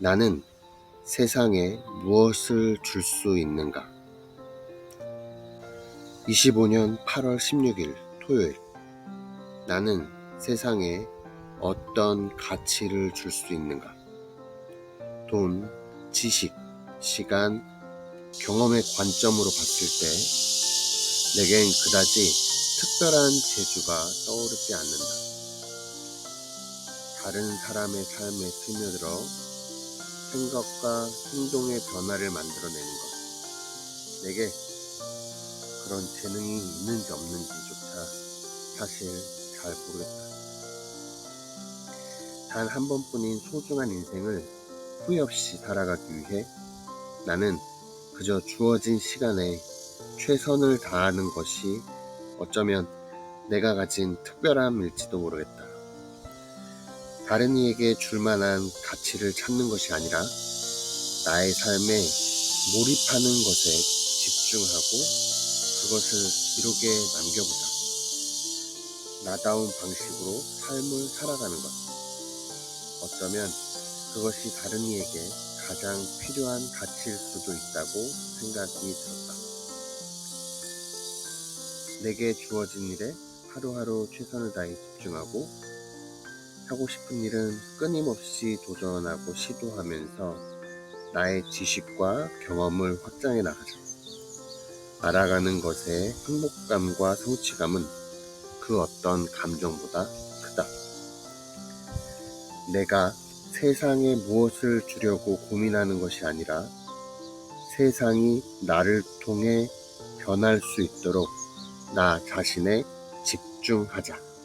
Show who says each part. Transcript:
Speaker 1: 나는 세상에 무엇을 줄 수 있는가? 25년 8월 16일 토요일. 나는 세상에 어떤 가치를 줄 수 있는가? 돈, 지식, 시간, 경험의 관점으로 봤을 때 내겐 그다지 특별한 재주가 떠오르지 않는다. 다른 사람의 삶에 스며들어 생각과 행동의 변화를 만들어내는 것. 내게 그런 재능이 있는지 없는지조차 사실 잘 모르겠다. 단 한 번뿐인 소중한 인생을 후회 없이 살아가기 위해 나는 그저 주어진 시간에 최선을 다하는 것이 어쩌면 내가 가진 특별함일지도 모르겠다. 다른 이에게 줄 만한 가치를 찾는 것이 아니라 나의 삶에 몰입하는 것에 집중하고 그것을 기록에 남겨보자. 나다운 방식으로 삶을 살아가는 것. 어쩌면 그것이 다른 이에게 가장 필요한 가치일 수도 있다고 생각이 들었다. 내게 주어진 일에 하루하루 최선을 다해 집중하고 하고 싶은 일은 끊임없이 도전하고 시도하면서 나의 지식과 경험을 확장해 나가자. 알아가는 것의 행복감과 성취감은 그 어떤 감정보다 크다. 내가 세상에 무엇을 주려고 고민하는 것이 아니라 세상이 나를 통해 변할 수 있도록 나 자신에 집중하자.